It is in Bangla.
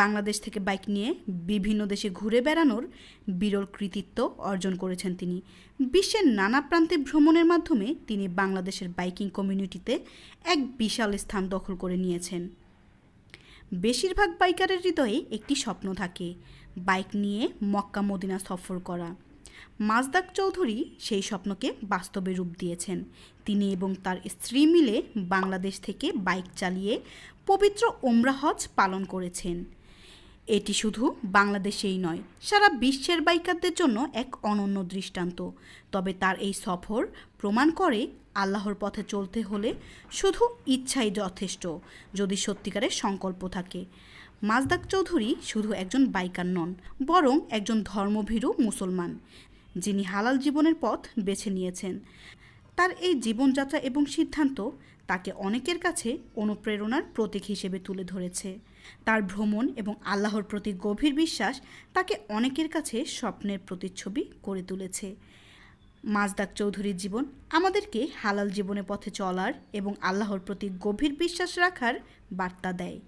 বাংলাদেশ থেকে বাইক নিয়ে বিভিন্ন দেশে ঘুরে বেড়ানোর বিরল কৃতিত্ব অর্জন করেছেন তিনি। বিশ্বের নানা প্রান্তে ভ্রমণের মাধ্যমে তিনি বাংলাদেশের বাইকিং কমিউনিটিতে এক বিশাল স্থান দখল করে নিয়েছেন। বেশিরভাগ বাইকারের হৃদয়ে একটি স্বপ্ন থাকে, বাইক নিয়ে মক্কা মদিনা সফর করা। মাজদাক চৌধুরী সেই স্বপ্নকে বাস্তবে রূপ দিয়েছেন। তিনি এবং তার স্ত্রী মিলে বাংলাদেশ থেকে বাইক চালিয়ে পবিত্র ওমরা হজ পালন করেছেন। এটি শুধু বাংলাদেশেই নয়, সারা বিশ্বের বাইকারদের জন্য এক অনন্য দৃষ্টান্ত। তবে তার এই সফর প্রমাণ করে আল্লাহর পথে চলতে হলে শুধু ইচ্ছাই যথেষ্ট, যদি সত্যিকারের সংকল্প থাকে। মাজদাক চৌধুরী শুধু একজন বাইকার নন, বরং একজন ধর্মভীরু মুসলমান, যিনি হালাল জীবনের পথ বেছে নিয়েছেন। তার এই জীবনযাত্রা এবং সিদ্ধান্ত তাকে অনেকের কাছে অনুপ্রেরণার প্রতীক হিসেবে তুলে ধরেছে। তার ভ্রমণ এবং আল্লাহর প্রতি গভীর বিশ্বাস তাকে অনেকের কাছে স্বপ্নের প্রতিচ্ছবি করে তুলেছে। মাজদাক চৌধুরীর জীবন আমাদেরকে হালাল জীবনের পথে চলার এবং আল্লাহর প্রতি গভীর বিশ্বাস রাখার বার্তা দেয়।